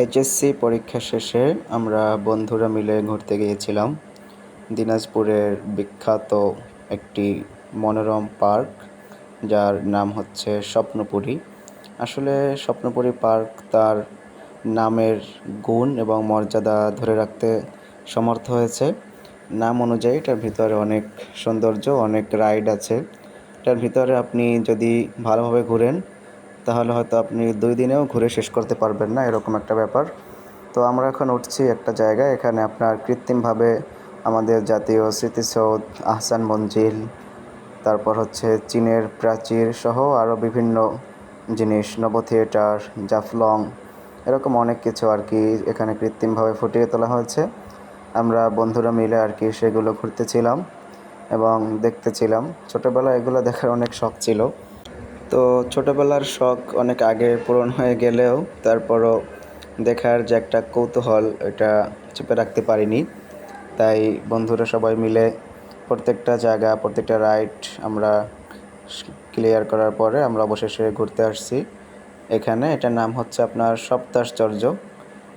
HSC পরীক্ষা শেষে আমরা বন্ধুরা মিলে ঘুরতে গিয়েছিলাম। দিনাজপুরের বিখ্যাত একটি মনোরম পার্ক, যার নাম হচ্ছে স্বপ্নপুরী। আসলে স্বপ্নপুরী পার্ক তার নামের গুণ এবং মর্যাদা ধরে রাখতে সমর্থ হয়েছে। নাম অনুযায়ী এটার ভিতরে অনেক সৌন্দর্য, অনেক রাইড আছে। এটার ভিতরে আপনি যদি ভালোভাবে ঘুরেন তাহলে হয়তো আপনি দুই দিনেও ঘুরে শেষ করতে পারবেন না, এরকম একটা ব্যাপার। তো আমরা এখন উঠছি একটা জায়গায়, এখানে আপনার কৃত্রিমভাবে আমাদের জাতীয় স্মৃতিসৌধ, আহসান মঞ্জিল, তারপর হচ্ছে চীনের প্রাচীর সহ আরও বিভিন্ন জিনিস, নব থিয়েটার, জাফলং, এরকম অনেক কিছু আর কি এখানে কৃত্রিমভাবে ফুটিয়ে তোলা হয়েছে। আমরা বন্ধুরা মিলে আর কি সেগুলো ঘুরতেছিলাম এবং দেখতেছিলাম। ছোটোবেলায় এগুলো দেখার অনেক শখ ছিল। তো ছোটোবেলার শখ অনেক আগে পূরণ হয়ে গেলেও তারপরও দেখার যে একটা কৌতূহল এটা চেপে রাখতে পারিনি। তাই বন্ধুরা সবাই মিলে প্রত্যেকটা জায়গা, প্রত্যেকটা রাইড আমরা ক্লিয়ার করার পরে আমরা অবশেষে ঘুরতে আসছি। এখানে এটার নাম হচ্ছে আপনার সপ্তাশ্চর্য।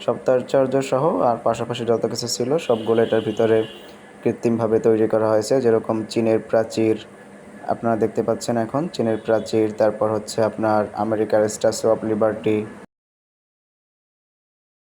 সপ্তাশ্চর্য সহ আর পাশাপাশি যত কিছু ছিল সবগুলো এটার ভিতরে কৃত্রিমভাবে তৈরি করা হয়েছে, যেরকম চীনের প্রাচীর আপনারা দেখতে পাচ্ছেন এখন চীনের প্রাচীর তারপর হচ্ছে আপনার আমেরিকার স্ট্যাচু অফ লিবার্টি